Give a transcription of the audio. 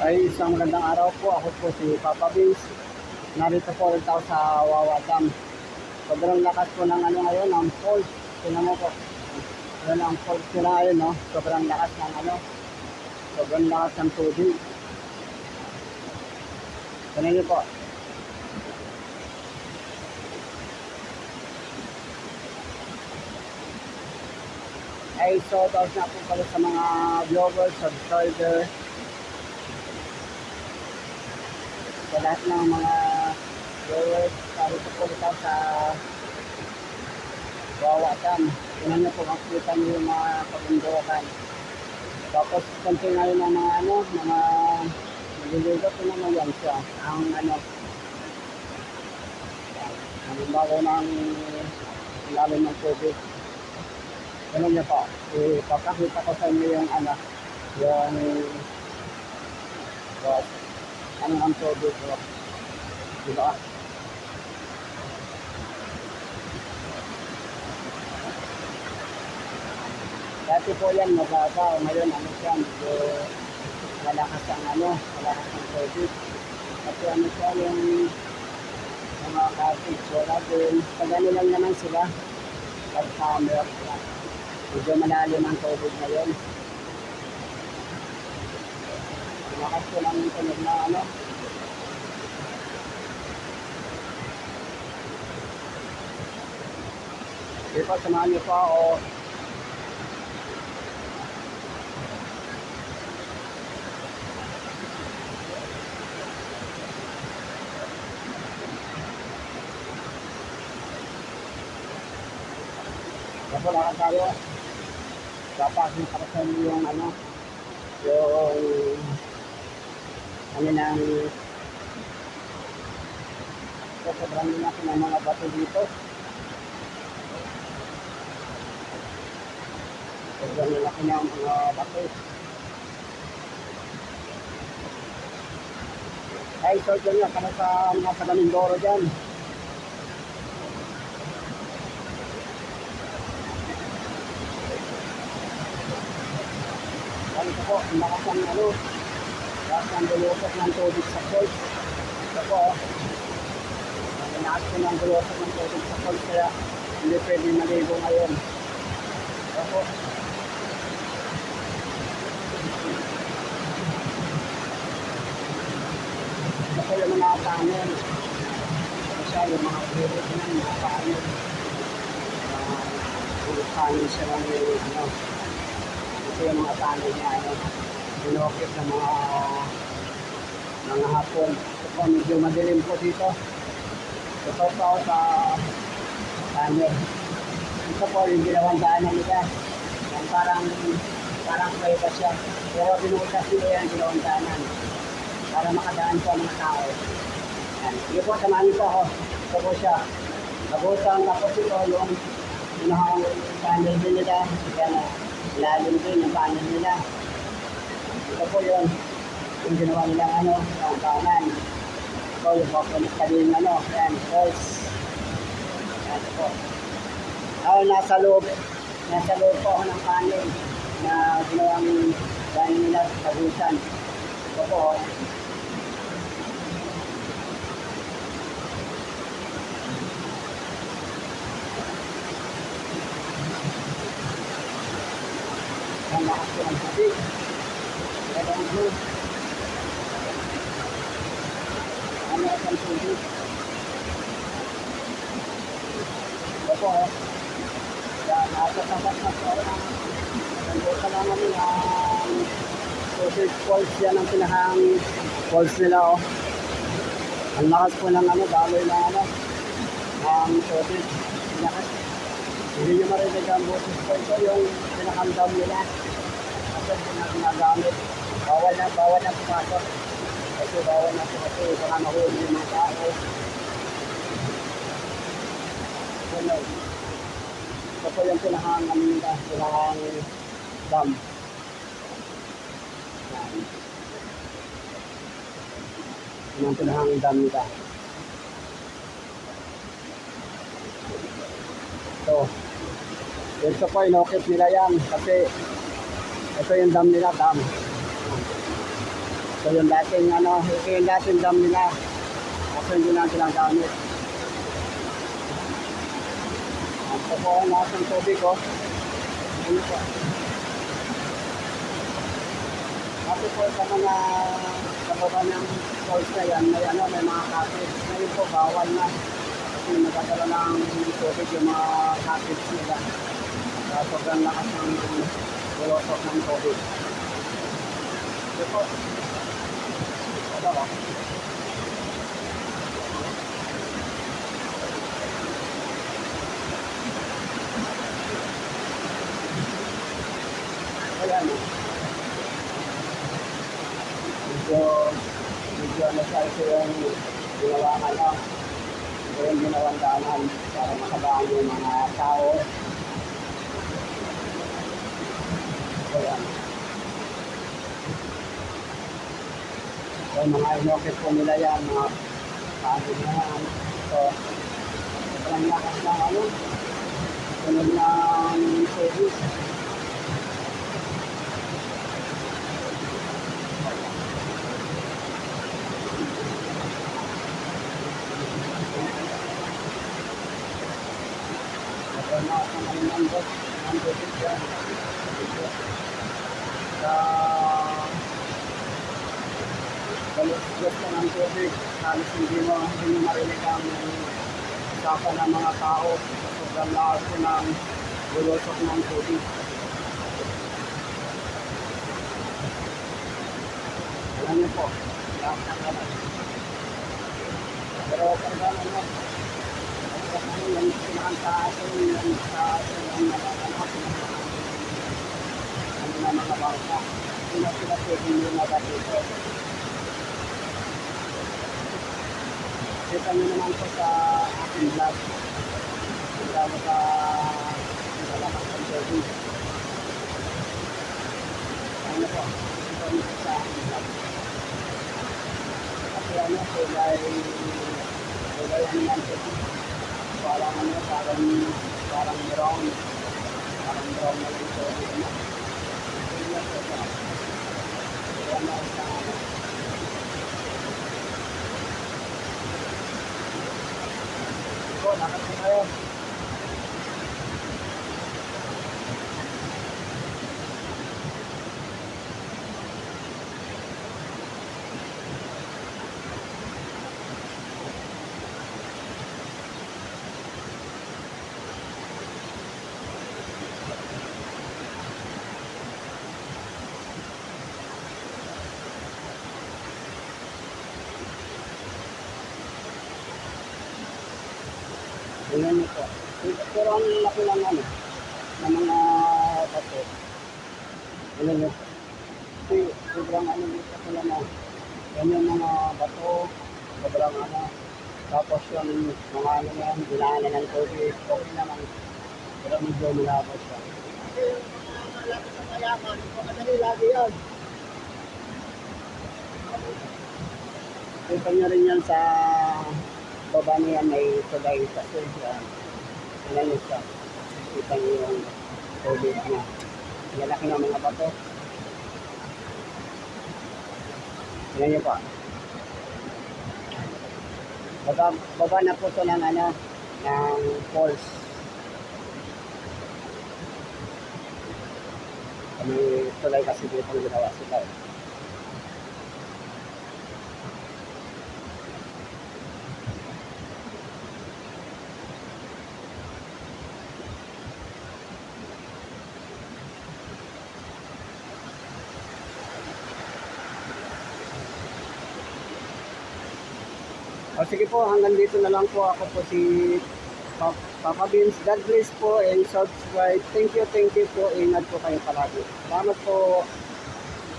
Ay, isang magandang araw po. Ako po si Papa Vince. Narito po ulit ako sa Wawa Dam. Sobrang lakas po ng ano ngayon, ang falls. Tingnan mo po. Yan ang falls nila ngayon, no? Sobrang lakas ng ano. Sobrang lakas ng tubig. Tingnan niyo po. Ay, shout out na po pala sa mga viewers, subscriber, sa lahat ng mga viewers, parito po ito sa Wawa Dam. Tingnan niyo po, makikita niyo yung mga pabundukan. Tapos, konti ngayon ng mga ano, mga naliligo po naman yan siya. Ang ano, ang bago ng lalim ng tubig. Ano niyo po, ipapakita ko sa inyo yung ano, yung what, ano ang tubig ko. Diba? Dati po yan mababa, ngayon ano siya, medyo malakas ang ano, malakas ang tubig. Kasi ano siya yung mga cottage, wala din. Pag ano lang naman sila, pag summer, medyo malalim ang tubig ngayon. Malakas ko lang yung tunog na ano, Sige po, samahan niyo po ako. Yan po, lakad tayo. Pa sa inyo yung ano, yung ano nang so, sobrang laki ng mga bato dito. Sobrang laki ng mga bato. Ay, so dyan nga, para sa mga taga-Mindoro dyan. Ganito po, ang lakas ng ano, lakas ng bulupot ng tubig sa court. Ito po. Ang lakas po ng bulupot ng tubig sa court, kaya hindi pwede maligo ngayon. Ito po. Ito po yung mga kanin. Ito siya, yung mga bulupot ng mga. Uh, bulupot kanin siya lang yung ano, ito yung mga tanay niya, ano, binokit ng mga mga hapon. Ito medyo madilim po dito. Ito po sa tanay. Ito po yung ginawang daanan nila. Yan parang parang pwede siya. Pero binutas nila yan ginawang daanan para makadaan po ang mga tao. Yan. Sige po, samahan po ako. Ito po siya. Nabutan tapos ito yung pinahang panel din nila. Kaya na, lalim din yung panel nila. Ito po yun. Yung ginawa nilang ano, ang kanan. Ito yung papunit ka din ano. Yan, first. Yan po. Ay, nasa loob. Nasa loob po ako ng panel na ginawang dahil nila sa busan. Ito po. oh. Ang sausage falls. Yan ang pinahang falls nila, oh. Ang lakas po ng ano, daloy na ano, ang tubig. Lakas. Hindi nyo marinig ang boses ko. Ito yung pinakandam nila. Kasi hindi na ginagamit. Bawal na, bawal na pumasok. Kasi bawal na pumasok. Baka mahuli yung mga tao. Ano, ito po yung pinahangam nila. Pinahang dam. Yan. Yan ang pinahang dam nila. Ito. Ito po, inokit nila yan kasi ito yung dam nila, dam. So yung dating ano, yung dating dam nila. Kasi hindi na silang gamit. Ito ang lahat ng tubig ko. Ano po? Kasi po sa mga kababa ng falls na yan, may ano, may mga cottage. Ngayon po, bawal na. Kasi nagkadala ng tubig yung mga cottage nila. Sobrang lakas ng bulosok ng tubig. Ito po. Ito po. Ayan. Medyo, medyo ano sa ito yung ano, yung ginawang daanan para makabaan yung mga tao. So, mga inokit po nila yan, mga pagod na yan. So, walang lakas ng ano, sunod ng service. Wala na akong ano ng bot, ng tubig yan. Sa ka ng tubig, halos hindi mo, hindi mo marinig ang usapan ng mga tao. Sobrang lakas ng bulusok ng tubig. Alam niyo po, lahat ng lahat. Pero pag ano, kasi yung pinakataas yung sa yung nalakalak ano na mga bangka. Sila sila pwede nyo na Kita nyo naman po sa aking vlog. Kita mo sa sa lakas ng service. Ano po? Kita nyo po sa aking vlog. Kasi ano, sila ay sila ay ano yan parang ano, parang parang brown. Parang brown na ito. Ano? Ito na ito na. Kaya na sa ano. Ito, lakad na kayo. Tingnan niyo po. Pero ang laki lang ano, ng mga bato. Tingnan niyo po. Kasi sobrang ano dito sila na. Yan yung mga bato, sobrang ano. Tapos yung mga ano yan, dinaanan ng tubig, okay naman. Pero medyo malabo siya. Kasi yung mga malapit sa mayaman, makadali lagi yan. Kita niyo rin yan sa baba niya may tulay sa yan. Ano siya? Kita niyo yung tubig niya. Lalaki ng mga bato. Yan niyo pa. Baba, baba na po ito ng ano, ng falls. Kami tulay kasi dito ang ginawa sila. eh. O sige po, hanggang dito na lang po ako po si Pa- Papa Beans. God bless po and subscribe. Thank you, thank you po. Ingat po kayo palagi. Salamat po.